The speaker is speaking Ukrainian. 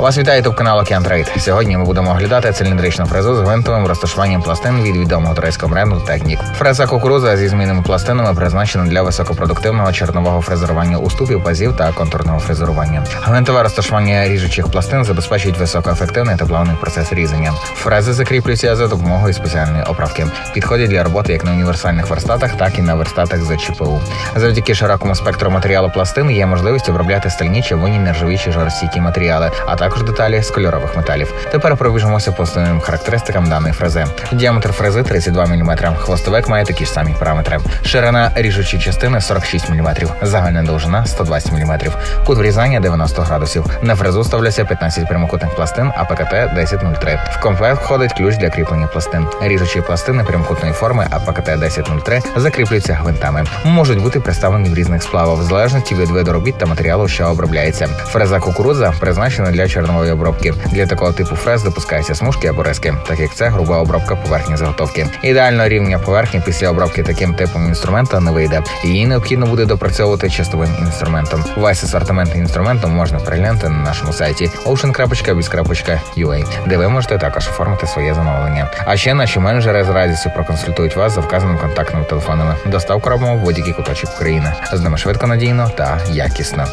Вас вітає ютуб канал Океан Трейд. Сьогодні ми будемо оглядати циліндричну фрезу з гвинтовим розташуванням пластин від відомого турецького бренду Технік. Фреза кукуруза зі змінними пластинами призначена для високопродуктивного чернового фрезерування уступів, пазів та контурного фрезерування. Гвинтове розташування ріжучих пластин забезпечують високоефективний та плавний процес різання. Фрези закріплюються за допомогою спеціальної оправки. Підходять для роботи як на універсальних верстатах, так і на верстатах з ЧПУ. Завдяки широкому спектру матеріалу пластин є можливість обробляти стальні, червоні, нержавічі, жаростійкі матеріали, а також деталі з кольорових металів. Тепер пробіжимося по основним характеристикам даної фрези. Діаметр фрези 32 мм. Хвостовик має такі ж самі параметри. Ширина ріжучої частини 46 мм. Загальна довжина 120 мм. Кут врізання 90 градусів. На фрезу ставляться 15 прямокутних пластин, а ПКТ 1003. В комплект входить ключ для кріплення пластин. Ріжучі пластини прямокутної форми, а ПКТ 1003 закріплюються гвинтами. Можуть бути представлені в різних сплавах, в залежності від виду робіт та матеріалу, що обробляється. Фреза кукурудза призначена для чорнової обробки. Для такого типу фрез допускаються смужки або риски, так як це груба обробка поверхні заготовки. Ідеально рівня поверхні після обробки таким типом інструмента не вийде. Її необхідно буде допрацьовувати чистовим інструментом. Весь асортимент інструменту можна переглянути на нашому сайті ocean.biz.ua, де ви можете також оформити своє замовлення. А ще наші менеджери з радістю проконсультують вас за вказаним контактними телефонами. Доставку робимо в будь-який куточок України. З ними швидко, надійно та якісно.